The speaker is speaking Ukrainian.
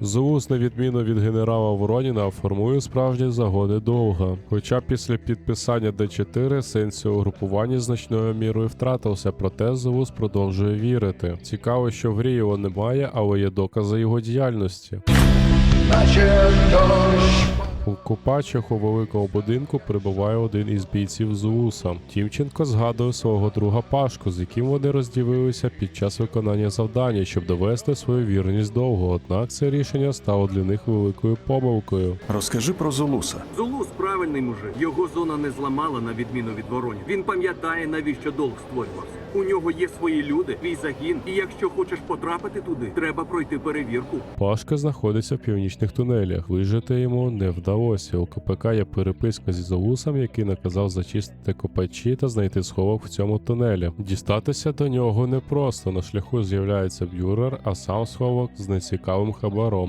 Зеус, на відміну від генерала Вороніна, формує справжні загони довга. Хоча після підписання Д4 сенс у групуванні значною мірою втратився, проте ЗУС продовжує вірити. Цікаво, що в грі його немає, але є докази його діяльності. У Копачах у великому будинку прибуває один із бійців Зууса. Тімченко згадує свого друга Пашку, з яким вони розділилися під час виконання завдання, щоб довести свою вірність довго. Однак це рішення стало для них великою помилкою. Розкажи про Золуса. Зулус правильний мужик. Його зона не зламала на відміну від воронів. Він пам'ятає, навіщо долг створювався. У нього є свої люди, твій загін. І якщо хочеш потрапити туди, треба пройти перевірку. Пашка знаходиться в північних тунелях. Вижити йому не вдалося. У КПК є переписка зі Заусом, який наказав зачистити копачі та знайти сховок в цьому тунелі. Дістатися до нього непросто. На шляху з'являється бюрер, а сам сховок з нецікавим хабаром.